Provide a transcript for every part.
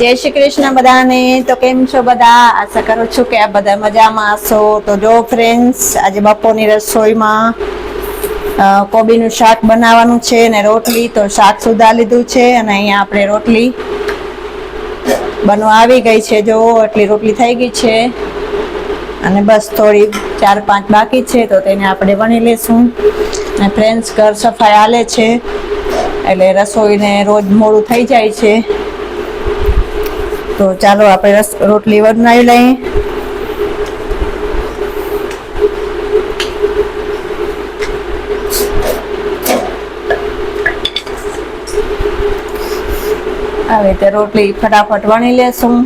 જય શ્રી કૃષ્ણ બધાને. તો કેમ છો બધા? આશા કરું છું કે આ બધા મજામાં હશો. તો જો ફ્રેન્ડ્સ આજે બપોરની રસોઈમાં કોબીનું શાક બનાવવાનું છે ને રોટલી, તો શાક સુધા લીધું છે અને અહીંયા આપણે રોટલી બનવા આવી ગઈ છે. જો, એટલી રોટલી થઈ ગઈ છે અને બસ થોડી ચાર પાંચ બાકી છે, તો તેને આપણે વણી લેશું. અને ફ્રેન્ડ્સ ઘર સફાઈ હાલે છે એટલે રસોઈને રોજ મોડું થઈ જાય છે. તો ચાલો આપણે રસ રોટલી બનાવી લઈએ. આવી રીતે રોટલી ફટાફટ વણી લેશું.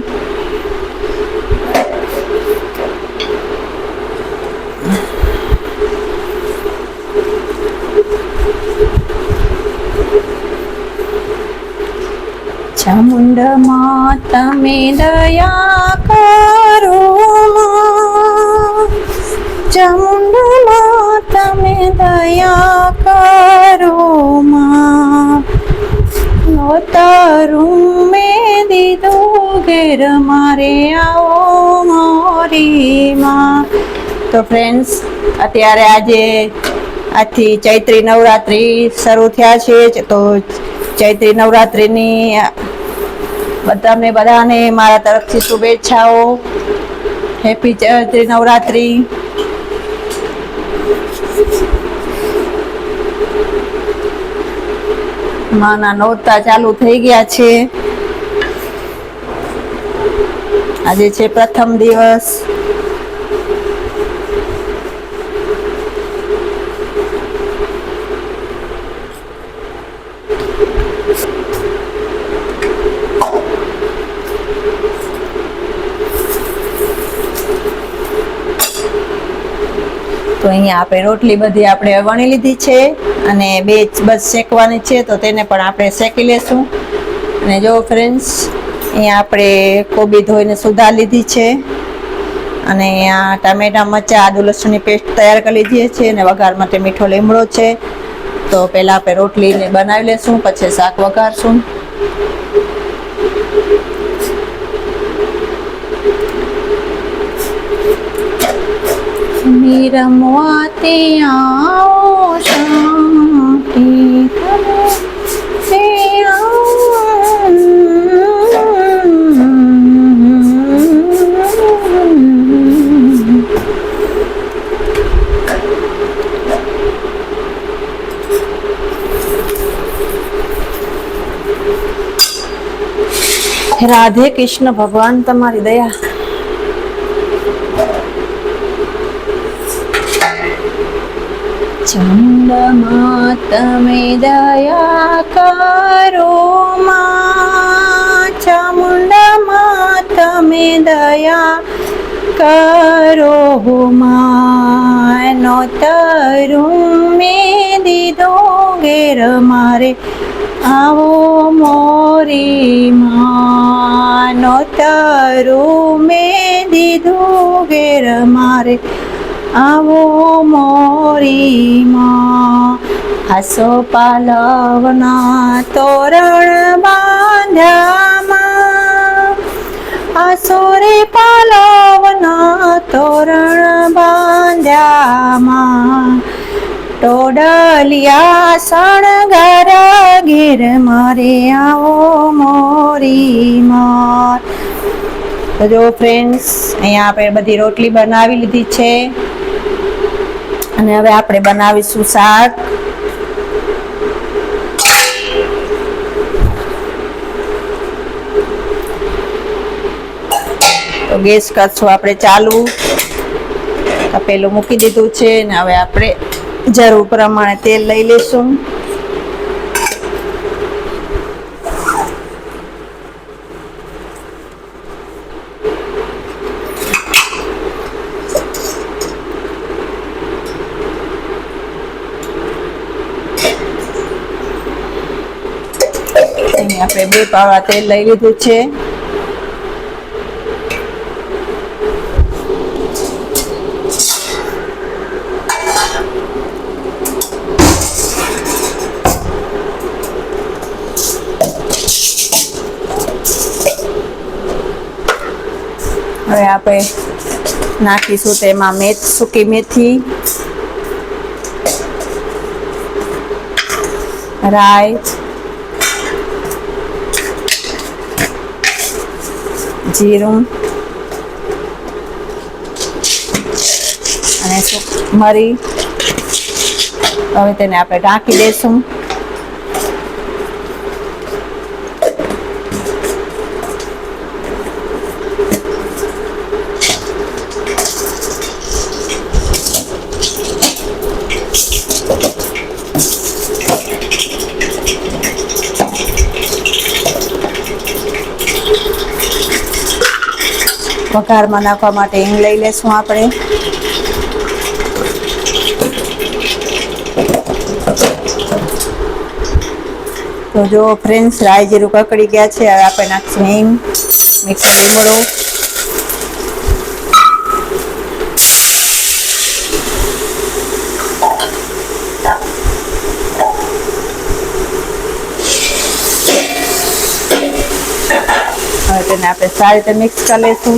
ચામુંડમાં તમે દયા કરો. ચામુંડમાં તમે દયા કરો તારું મેં દીધું ઘેર મારે આવો મોરીમાં તો ફ્રેન્ડ્સ અત્યારે આજે આજથી ચૈત્રી નવરાત્રિ શરૂ થયા છે તો ચૈત્રી નવરાત્રિની તમને બધાને મારા તરફથી શુભેચ્છાઓ. હેપી ચૈત્રી નવરાત્રી માના નોરતા ચાલુ થઈ ગયા છે. આજે છે પ્રથમ દિવસ. અહીંયા આપણે રોટલી બધી આપણે વણી લીધી છે અને બે બસ શેકવાની છે, તો તેને પણ આપણે શેકી લેશું. અને જો ફ્રેન્ડ્સ અહીંયા આપણે કોબી ધોઈને સુધા લીધી છે. અને અહીંયા ટામેટા, મરચાં, આદુ, લસણની પેસ્ટ તૈયાર કરી લીધી છે અને વઘાર માટે મીઠો લીમડો છે. તો પહેલાં આપણે રોટલીને બનાવી લેશું, પછી શાક વઘારશું. રમવા તે આવો શાંતિ. રાધે કૃષ્ણ ભગવાન તમારી દયા ચંદમાં તમે દયા કરો ચામુંડમાં તમે દયા કરો, માં નો તરું મેં દીધો ઘેર મારે આવો મોરી માં, નો તરું મેં દીધો ઘેર મારે. આવો મોરીમાં આસો પાલવના તોરણ બાંધ્યામાં આસોરે પાલવના તોરણ બાંધ્યામાં ટોડલિયા શણગર ગીર મારે આવો મોરીમાં તો જો ફ્રેન્ડ્સ અહીંયા આપણે બધી રોટલી બનાવી લીધી છે. અને હવે આપણે બનાવીશું શાક. તો ગેસ કરશું આપણે ચાલુ. તપેલું મૂકી દીધું છે ને હવે આપણે જરૂર પ્રમાણે તેલ લઈ લેશું. અહીં આપણે બે પાવા તેલ લઈ લીધું છે. હવે આપણે નાખીશું તેમાં મેથ, સૂકી મેથી, રાઈ જીરું. અને મરી. હવે તેને આપણે ઢાંકી દઈશું વઘારમાં નાખવા માટે હિંગ લઈ લેશું આપણે. તો જો ફ્રેન્ડ્સ રાઈ જીરું કકડી ગયા છે, હવે આપણે નાખશું હિંગ. મીઠો લીમડો તેને આપણે સારી રીતે મિક્સ કરી લઈશું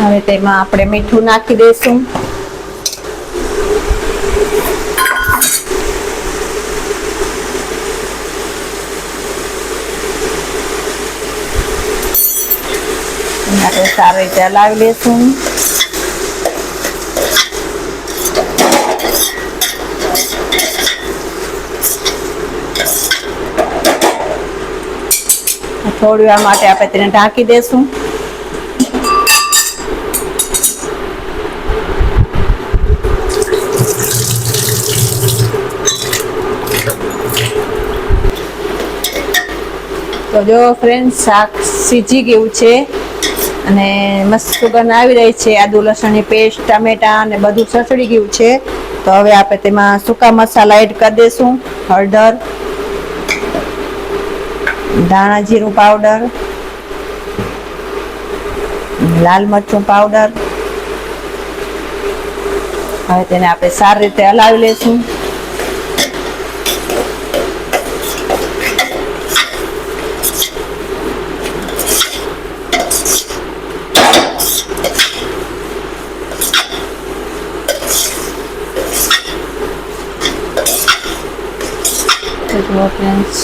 હવે તેમાં આપણે મીઠું નાખી દઈશું. આપણે સારી રીતે હલાવી દઈશું. થોડી માટે આપણે તેને ઢાંકી દઈશું. તો જો ફ્રેન્ડ શાક સીજી ગયું છે? અને મસ્ત સુગંધ આવી રહી છે. આદુ, લસણની પેસ્ટ ટામેટા અને બધું સસડી ગયું છે. તો હવે આપણે તેમાં સૂકા મસાલા એડ કરી દઈશું હળદર, ધાણા જીરું પાવડર લાલ મરચું પાવડર હવે તેને આપણે સારી રીતે હલાવી લઈશું તો જુઓ friends.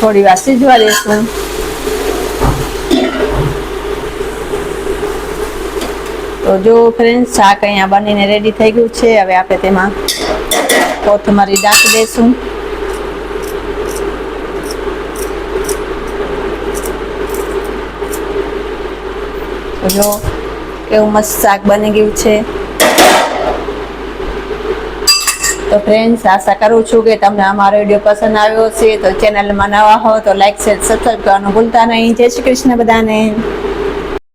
થોડી વાર સીજવા દેશું તો જો ફ્રેન્ડ શાક અહીંયા બનીને રેડી થઈ ગયું છે. હવે આપણે તેમાં કોથમરી નાખી દઈશું. જો કેવું મસ્ત શાક બની ગયું છે. તો ફ્રેન્ડ્સ આશા કરું છું કે તમને અમારો વીડિયો પસંદ આવ્યો હશે. તો ચેનલમાં નવા હો તો લાઈક શેર સબસ્ક્રાઈબ કરવાનું ભૂલતા નહીં. જય શ્રી કૃષ્ણ બધાને.